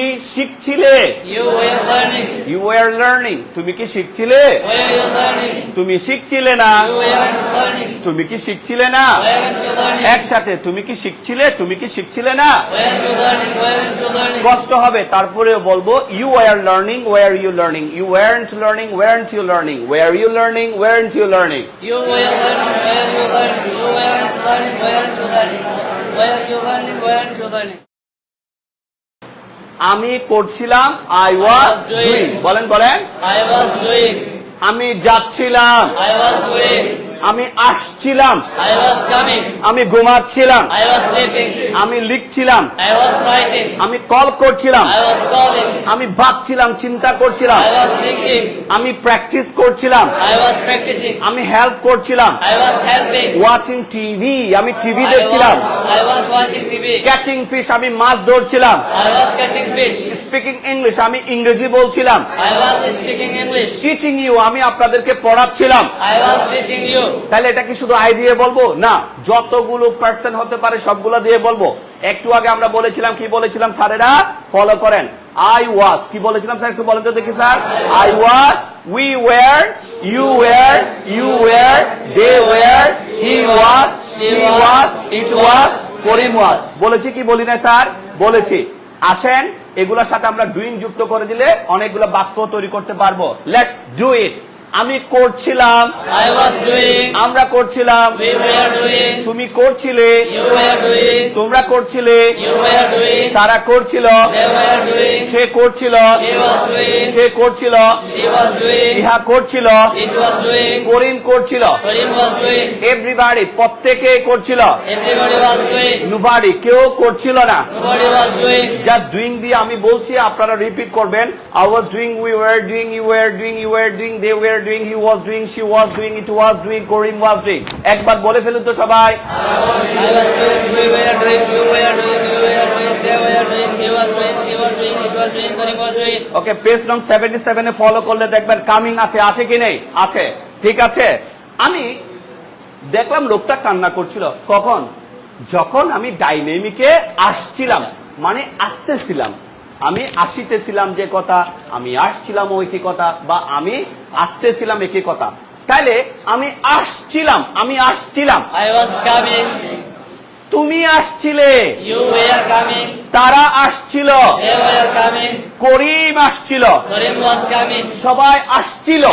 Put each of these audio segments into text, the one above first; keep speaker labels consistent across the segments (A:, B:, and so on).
A: তুমি শিখছিলে you are learning তুমি কি শিখছিলে তুমি শিখছিলে না তুমি কি শিখছিলে না একসাথে তুমি কি শিখছিলে তুমি কি শিখছিলে না কষ্ট হবে তারপরে বলব you are learning were you learning you are learning weren't you learning were you you learning
B: you are you learning
A: আমি করছিলাম আই ওয়াজ ডুইং বলেন বলেন
B: was doing.
A: আমি যাচ্ছিলাম
B: was going.
A: আমি আসছিলাম
B: I was coming.
A: আমি ঘুমাচ্ছিলাম
B: I was sleeping.
A: আমি লিখছিলাম
B: I was writing.
A: আমি কল করছিলাম
B: I was calling.
A: আমি ভাবছিলাম চিন্তা করছিলাম
B: I was thinking.
A: আমি প্র্যাকটিস করছিলাম
B: I was practicing.
A: আমি হেল্প করছিলাম
B: I was helping.
A: Watching TV আমি টিভি দেখছিলাম
B: was,
A: ক্যাচিং ফিশ আমি মাছ ধরছিলাম।
B: I was catching fish.
A: Speaking English আমি ইংরেজি বলছিলাম।
B: I was speaking English.
A: Teaching you আমি আপনাদেরকে পড়াচ্ছিলাম।
B: I was teaching you.
A: তাহলে এটা কি শুধু আই দিয়ে বলব? না যতগুলো পার্সেন্ট হতে পারে সবগুলো দিয়ে বলব। একটু আগে আমরা বলেছিলাম কি বলেছিলাম স্যারেরা? ফলো করেন। আই ওয়াজ কি বলেছিলাম স্যার একটু বলেন তো দেখি sir. I was we were you were you were they were he was she was it was Karim was. বলেছি কি বলি না স্যার? বলেছি। আসেন, এগুলোর সাথে আমরা ডুইং যুক্ত করে দিলে অনেকগুলো বাক্য তৈরি করতে পারব। লেটস ডু ইট আমি করছিলাম
B: I was doing.
A: আমরা করছিলাম
B: We were doing.
A: তুমি করছিলে
B: You were doing.
A: তোমরা করছিলে
B: You were doing.
A: তারা করছিল
B: They were doing.
A: সে করছিল
B: He was doing.
A: সে করছিল
B: She was doing.
A: ইহা করছিল
B: It was doing.
A: করিম করছিল
B: Karim was doing.
A: এভরিবাডি প্রত্যেকে করছিল
B: Everybody was doing.
A: নুবাডি কেউ করছিল না
B: Nobody was doing.
A: Just doing দিয়ে আমি বলছি আপনারা রিপিট করবেন I was doing we were doing you were doing you were doing they were doing he was doing she was doing it was doing Karim was doing একবার বলে ফেলুন তো সবাই. ওকে পেজ নং সেভেন্টি সেভেনে follow করলে দেখবেন coming আছে আছে কি নেই? আছে। ঠিক আছে? আমি দেখলাম লোকটা কান্না করছিল। কখন? যখন আমি ডাইনেমিকে আসছিলাম মানে আসতেছিলাম। আমি আসিতেছিলাম যে কথা আমি আসছিলাম ওই কি কথা বা আমি আসতেছিলাম একই কথা তাইলে আমি আসছিলাম আমি আসছিলাম. তুমি আসছিলে. তারা আসছিল. করিম আসছিল. সবাই আসছিল.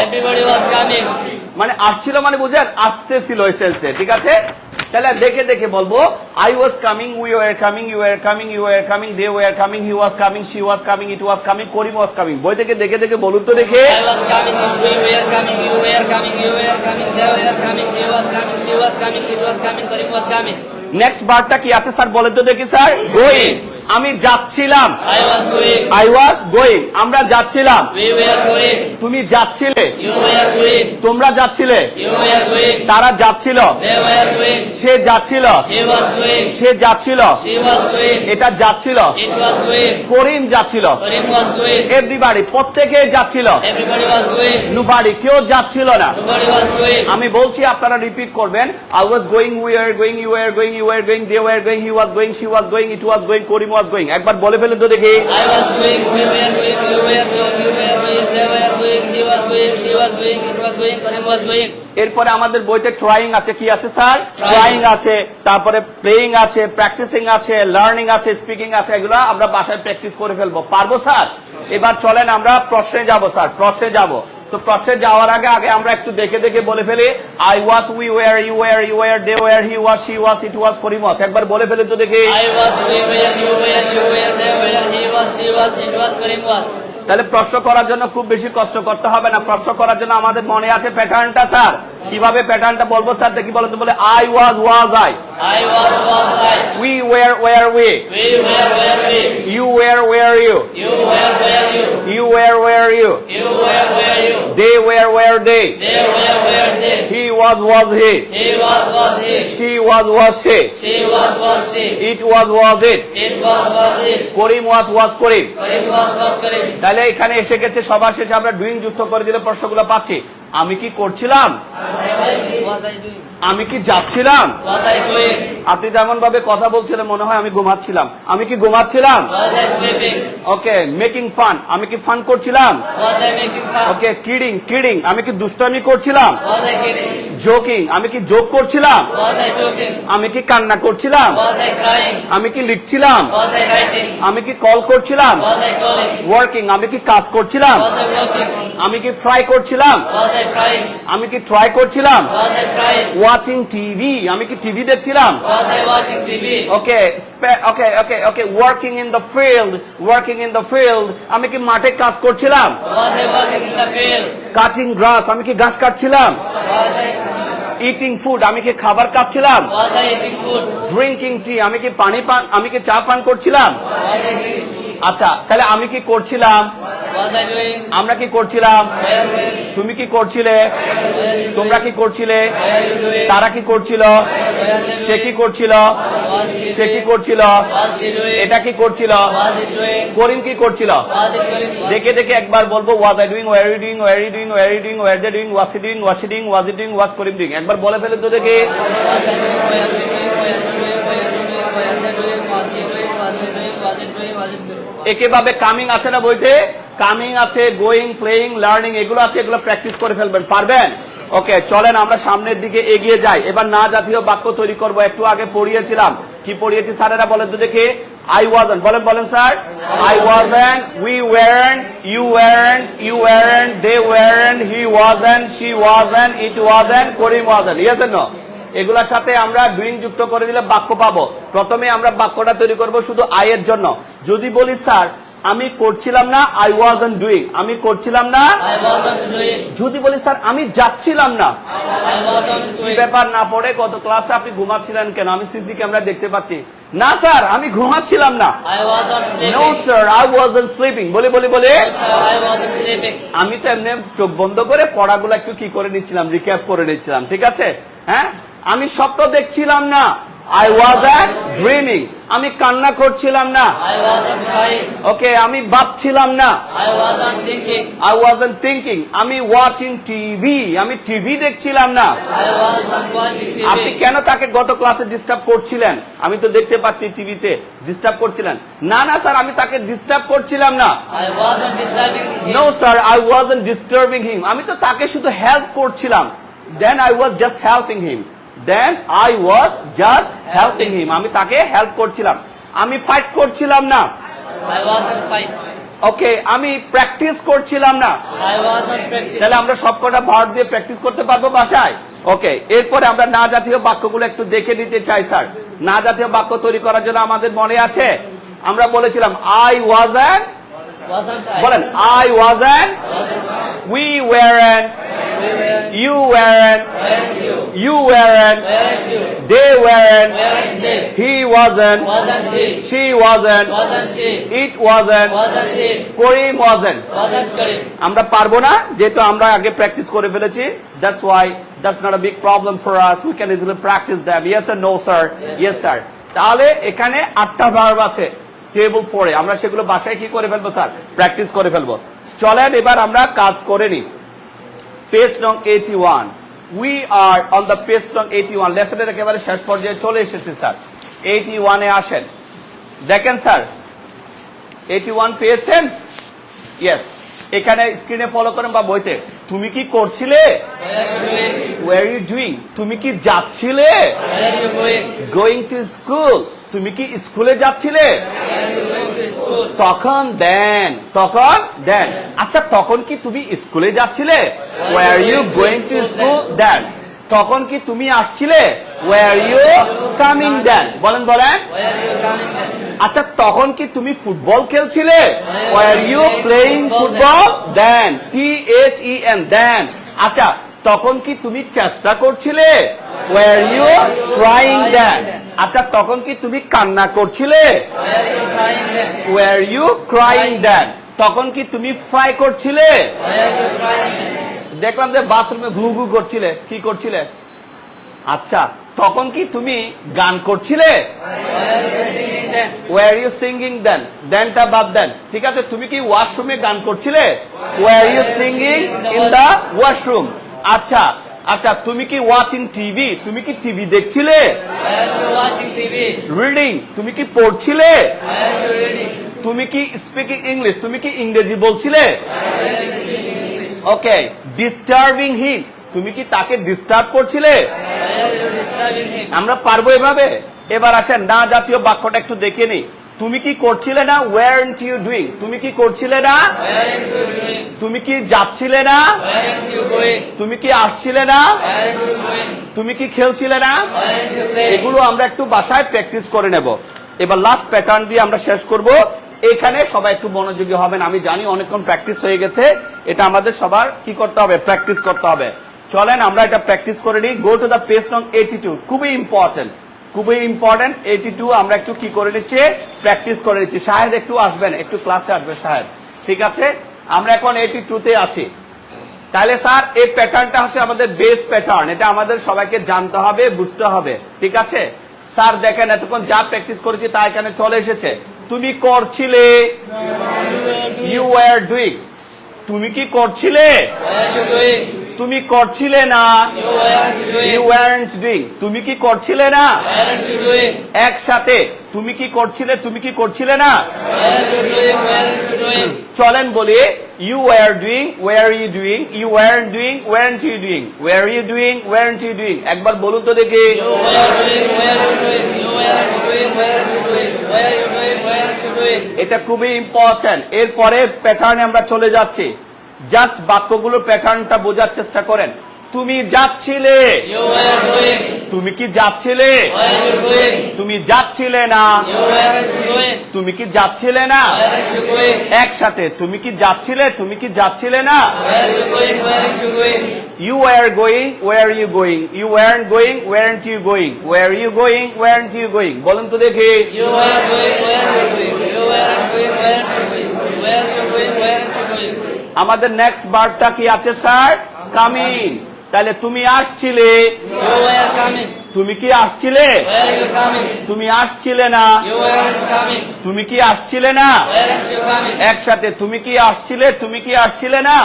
A: মানে আসছিল মানে বুঝেন আসতেছিল ঠিক আছে তাহলে দেখে দেখে বলব I was coming we were coming you are coming you are coming they were coming he was coming she was coming it was coming Karim was coming বই থেকে দেখে দেখে বলুন তো দেখে।
B: I was coming we were coming you were coming you were coming they were coming he was coming she was coming it was coming Karim was coming
A: next বারটা কি আছে স্যার বলেন তো দেখি স্যার। গোইং আমি যাচ্ছিলাম. I was going আমরা যাচ্ছিলাম. তুমি যাচ্ছিলে. তোমরা যাচ্ছিলে. তারা যাচ্ছিল. সে যাচ্ছিল. সে যাচ্ছিল. এটা যাচ্ছিল. করিম যাচ্ছিল এভরিবাডি প্রত্যেকে যাচ্ছিল. নুবাড়ি কেউ যাচ্ছিল না. আমি বলছি আপনারা রিপিট করবেন I was going we are going you are going you are going they were going he was going she was going it was going Karim was going একবার বলে ফেলুন তো দেখি।
B: I was doing, we were doing, you were doing, you were doing, they were doing, he was doing, she was doing, it was doing, Karim was doing.
A: এরপরে আমাদের বইতে trying আছে কি আছে স্যার. ট্রাইং আছে তারপরে প্লেইং আছে practising আছে লার্নিং আছে স্পিকিং আছে এগুলো আমরা বাসায় প্র্যাকটিস করে ফেলব। পারব স্যার? এবার চলেন আমরা প্রশ্নে যাব স্যার প্রশ্নে যাব। তো প্রশ্নে যাওয়ার আগে আগে আমরা একটু দেখে দেখে বলে ফেলি I was we were you were you were they were he was she was it was Karim was একবার বলে ফেলি তো দেখি।
B: I was, we were, you
A: তাহলে প্রশ্ন করার জন্য খুব বেশি কষ্ট করতে হবে না। প্রশ্ন করার জন্য আমাদের মনে আছে প্যাটার্নটা, স্যার? কীভাবে প্যাটার্নটা বলব স্যার দেখি বলো তো বলে I was was I
B: I was was I
A: we were were we
B: we were were we
A: you were were you
B: you were were you
A: you were were you
B: you were were you
A: they were were they
B: they were were they
A: he was was he
B: he was was he
A: she was was she
B: she was was she
A: it was was it
B: it was was it
A: Karim was was Karim
B: Karim was was Karim
A: তাহলে এখানে এসে গেছে সবার শেষে আমরা doing যুক্ত করে দিলে প্রশ্নগুলো পাচ্ছি আমি কি করছিলাম? আমি কি যাচ্ছিলাম? আপনি যেমন ভাবে কথা বলছিলেন মনে হয় আমি ঘুমাচ্ছিলাম আমি কি ঘুমাচ্ছিলাম? ওকে মেকিং ফান আমি কি ফান করছিলাম? ওকে কিডিং কিডিং আমি কি দুষ্টামি করছিলাম? জোকিং আমি কি জোক করছিলাম? আমি কি কান্না করছিলাম? আমি কি লিখছিলাম? আমি কি কল করছিলাম? ওয়ার্কিং আমি কি কাজ করছিলাম? আমি কি ফ্রাই করছিলাম? আমি কি ট্রাই করছিলাম? ওয়াচিং টিভি আমি কি টিভি দেখছিলাম? Okay okay okay okay working in the field working in the field আমি কি মাঠে কাজ করছিলাম? কাটিং গ্রাস আমি কি ঘাস কাটছিলাম ইটিং ফুড আমি কি খাবার খাচ্ছিলাম
B: food?
A: ড্রিঙ্কিং টি আমি কি পানি পান আমি কি চা পান করছিলাম? আচ্ছা তাহলে আমি কি করছিলাম? আমরা কি করছিলাম? তুমি কি করছিলে? তোমরা কি করছিলে? তারা কি করছিল? সে কি করছিল? সে কি করছিল? এটা কি করছিল? করিম কি করছিল? দেখে দেখে একবার বলব was I doing were you doing were you doing were you doing were they doing was he was he was he was Karim doing একবার বলে ফেলে তো দেখি। একেভাবে কামিং আছে না বইতে? কামিং আছে গোয়িং প্লেইং লার্নিং এগুলো আছে, এগুলো প্র্যাকটিস করে ফেলবেন, পারবেন? ওকে চলেন, আমরা সামনের দিকে এগিয়ে যাই। এবার না জাতীয় বাক্য তৈরি করব, একটু আগে পড়িয়েছিলাম। কি পড়িয়েছি স্যারেরা, বলেন তো দেখে। আই ওয়াজেন্ট বলেন বলেন sir. I wasn't we weren't you weren't you weren't they weren't he wasn't she wasn't it wasn't Karim wasn't yes no এগুলোর সাথে আমরা ডুইং যুক্ত করে দিলে বাক্য পাবো। প্রথমে আমরা বাক্যটা তৈরি করব শুধু আয়ের জন্য। যদি বলি, স্যার আমি করছিলাম না আই ওয়াজ ডুইং আমি করছিলাম না. যদি বলি স্যার আমি যাচ্ছিলাম না. ব্যাপার না পড়ে? কত ক্লাসে আপনি ঘুমাচ্ছিলেন কেন? আমি সিসি ক্যামেরা দেখতে পাচ্ছি। না স্যার আমি ঘুমাচ্ছিলাম না।
B: I wasn't sleeping.
A: No sir I was sleeping বলে বলে বলে. আমি তো এমনি চোখ বন্ধ করে পড়াগুলো একটু কি করে নিচ্ছিলাম রিক্যাপ করে নিচ্ছিলাম ঠিক আছে? হ্যাঁ? আমি স্বপ্ন দেখছিলাম না। আই ওয়াজ ড্রিমিং আমি কান্না করছিলাম না. ওকে আমি ভাবছিলাম না।
B: I wasn't thinking.
A: I wasn't thinking আমি ওয়াচিং টিভি আমি টিভি দেখছিলাম না।
B: I wasn't watching
A: আপনি কেন তাকে গত ক্লাসে ডিস্টার্ব করছিলেন? আমি তো দেখতে পাচ্ছি টিভিতে ডিস্টার্ব করছিলেন। না না স্যার আমি তাকে ডিস্টার্ব করছিলাম না. No sir I wasn't disturbing him আমি তো তাকে শুধু হেল্প করছিলাম। Then I was just helping him then I was just helping him আমি তাকে হেল্প করছিলাম। আমি ফাইট করছিলাম না. ওকে আমি প্র্যাকটিস করছিলাম না. তাহলে আমরা সবকটা ভার দিয়ে প্র্যাকটিস করতে পারব বাসায়? ওকে এরপরে আমরা না জাতীয় বাক্যগুলো একটু দেখে নিতে চাই স্যার না জাতীয় বাক্য তৈরি করার জন্য আমাদের মনে আছে? আমরা বলেছিলাম আই ওয়াজ
B: I?
A: বলেন I was
B: Wasn't
A: we were
B: we Weren't. You? Weren't. You? Weren't. They? Wasn't. He? Wasn't. She? Wasn't. It?
A: Karim wasn't
B: Wasn't?
A: আমরা পারব না যেহেতু আমরা আগে প্র্যাকটিস করে ফেলেছি। That's why that's not a big problem for us we can easily practice them yes sir no sir yes sir তাহলে এখানে আটটা ভার্ব আছে টেবল ফোরে আমরা সেগুলো বাসায় কি করে ফেলব স্যার প্র্যাকটিস করে ফেলব। চলেন এবার আমরা কাজ করে নিই। পেজ নং eighty one we are on the page নং এইটি ওয়ান লেসনের একেবারে শেষ পর্যায়ে চলে এসেছি স্যার। এইটি ওয়ানে আসেন। দেখেন স্যার এইটি ওয়ান পেয়েছেন? ইয়েস এখানে স্ক্রিনে ফলো করেন বা বইতে। তুমি কি করছিলে? ওয়ার ইউ ডুইং তুমি কি যাচ্ছিলে? গোয়িং টু স্কুল তুমি কি স্কুলে যাচ্ছিলে? তখন দেন তখন দেন। আচ্ছা তখন কি তুমি স্কুলে যাচ্ছিলে? তখন কি তুমি আসছিলে? বলেন বলেন? আচ্ছা তখন কি তুমি ফুটবল খেলছিলে? দেন আচ্ছা তখন কি তুমি চেষ্টা করছিলে? ওয়ার ইউ ট্রাইং দেন আচ্ছা তখন কি তুমি কান্না করছিলে? ওয়ার ইউ ক্রাইং দেন তখন কি তুমি ফ্রাই করছিলে? দেখলাম যে বাথরুমে ঘু ঘু করছিলে। কি করছিলে? আচ্ছা তখন কি তুমি গান করছিলে? ওয়ার ইউ সিঙ্গিং দেন দেনটা বাদ দেন। ঠিক আছে, তুমি কি ওয়াশরুমে গান করছিলে? Were you singing in the washroom আচ্ছা আচ্ছা তুমি কি ওয়াচিং টিভি তুমি কি টিভি দেখছিলে? রিডিং তুমি কি পড়ছিলে? তুমি কি স্পিকিং ইংলিশ তুমি কি ইংরেজি বলছিলে? ওকে ডিস্টার্বিং হিম তুমি কি তাকে ডিস্টার্ব করছিলে? আমরা পারব এভাবে এবার আসেন, না জাতীয় বাক্যটা একটু দেখে নি তুমি কি করছিলে না? ওয়ার ইউ ডুইং তুমি কি করছিলে না? তুমি কি যাচ্ছিলে না? তুমি কি আসছিলে না? তুমি কি খেলছিলে না? এগুলো আমরা একটু বাসায় প্র্যাকটিস করে নেব। এবার লাস্ট প্যাটার্ন দিয়ে আমরা শেষ করব। এখানে সবাই একটু মনোযোগী হবেন। আমি জানি অনেকক্ষণ প্র্যাকটিস হয়ে গেছে। এটা আমাদের সবার কি করতে হবে? প্র্যাকটিস করতে হবে। চলেন আমরা এটা প্র্যাকটিস করে নিই। গো টু দা পেজ নং এইটি টু খুবই ইম্পর্টেন্ট খুবই ইম্পর্টেন্ট এইটি টু আমরা একটু কি করে নিচ্ছি? প্র্যাকটিস করে নিচ্ছি। শাহেদ একটু আসবেন একটু ক্লাসে আসবে শাহেদ ঠিক আছে? আমরা এখন এইটি টু তে আছি। তাহলে স্যার এই প্যাটার্নটা হচ্ছে আমাদের বেস প্যাটার্ন এটা আমাদের সবাইকে জানতে হবে বুঝতে হবে। ঠিক আছে? স্যার দেখেন এতক্ষণ যা প্র্যাকটিস করেছি তা এখানে চলে এসেছে। তুমি করছিলে? ইউ আর ডুইং তুমি কি করছিলে? তুমি করছিলে না। তুমি কি করছিলে না? একসাথে। তুমি কি করছিলে? তুমি কি করছিলে না? চলেন বলি you are doing were you doing you are doing were you doing were you doing were you doing একবার বলুন তো দেখি। এটা খুবই ইম্পর্টেন্ট এরপরে প্যাটার্নে আমরা চলে যাচ্ছি। জাস্ট বাক্যগুলো প্যাটার্নটা বোঝার চেষ্টা করেন। তুমি যাচ্ছিলে। তুমি কি যাচ্ছিলে? তুমি যাচ্ছিলে না। তুমি কি যাচ্ছিলে না? একসাথে তুমি কি যাচ্ছিলে? তুমি কি যাচ্ছিলে না? You are going were you going you are going were you going were you going were you going বলুন তো দেখি। আমাদের নেক্সট বার্থটা কি আছে স্যার কামিং তাহলে তুমি আসছিলে। তুমি কি আসছিলে? তুমি আসছিলে না। তুমি কি আসছিলে না? একসাথে তুমি কি আসছিলে? তুমি কি আসছিলে না?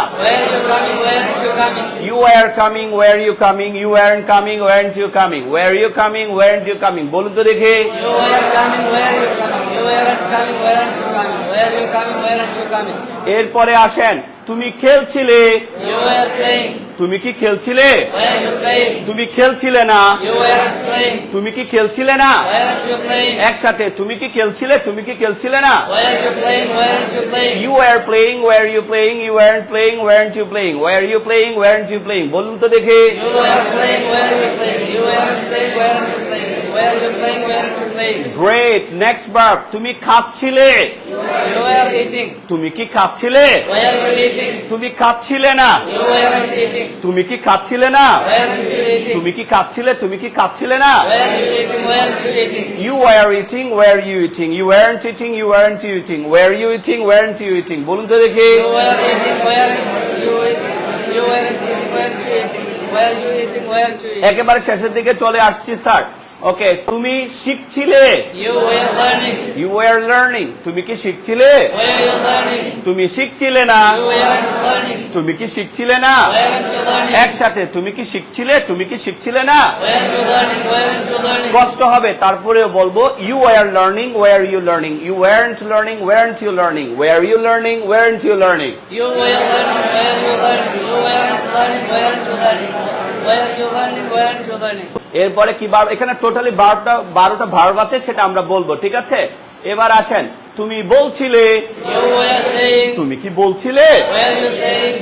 A: You are coming were you coming you are coming were you coming were you coming were you coming বলুন তো দেখে। এরপরে আসেন। তুমি খেলছিলে। তুমি কি খেলছিলে? তুমি খেলছিলে না। তুমি কি খেলছিলে না? একসাথে তুমি কি খেলছিলে? তুমি কি খেলছিলে না? You are playing where you playing you are playing where you playing where you playing where you playing বলুন দেখে।
B: Are you playing you are playing Where are you playing? Where you playing?
A: Great next verb তুমি খাচ্ছিলে
B: You were eating.
A: তুমি কি খাচ্ছিলে
B: Where are you eating?
A: তুমি খাচ্ছিলে না
B: You weren't eating.
A: তুমি কি খাচ্ছিলে না
B: Where aren't you eating?
A: তুমি কি খাচ্ছিলে তুমি কি খাচ্ছিলে না
B: Where are you eating? Where you eating?
A: You were eating, where you eating? You weren't eating, you weren't you eating? Where you eating, weren't you eating? বলুন তো দেখি
B: You were eating. Where you eating? You weren't eating. Where aren't you eating? Where are you eating? Where aren't you eating?
A: একেবারে শেষের দিকে চলে আসছি sir okay তুমি শিখছিলে? You are learning তুমি কি শিখছিলে? তুমি শিখছিলে না? তুমি কি শিখছিলে না? একসাথে তুমি কি শিখছিলে? তুমি কি শিখছিলে না? কষ্ট হবে তারপরেও বলব you are learning where you learning you where learning where you learning where you learning where you learning
B: you where you learning where you learning
A: এরপরে কি বার এখানে টোটালি বারোটা বারোটা ভার্ব আছে, সেটা আমরা বলব, ঠিক আছে? এবার আসেন, তুমি বলছিলে তুমি কি বলছিলে?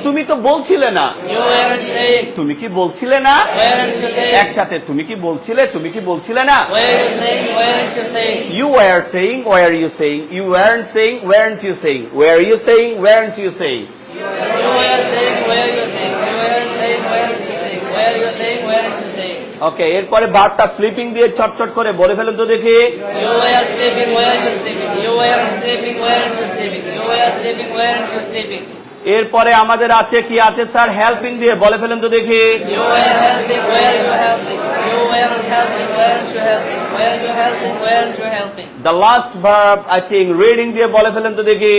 A: তুমি তো বলছিলে না। তুমি কি বলছিলে না? একসাথে, তুমি কি বলছিলে? তুমি কি বলছিলে না?
B: You are saying where you saying you are saying where you saying where you saying where you saying
A: okay এরপরে বার্ডটা স্লিপিং দিয়ে চটচট করে বলে ফেলেন তো দেখি এরপরে আমাদের আছে কি আছে স্যার হেল্পিং দিয়ে বলে ফেলেন তো দেখি the last verb I think reading দিয়ে বলে ফেলেন তো দেখি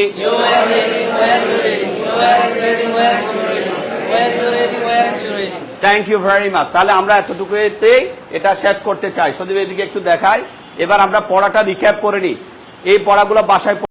A: থ্যাংক ইউ ভেরি মাচ তাহলে আমরা এতটুকুতেই এটা শেষ করতে চাই। সদীপ এদিকে একটু দেখাই। এবার আমরা পড়াটা রিক্যাপ করে নিই। এই পড়াগুলো বাসায়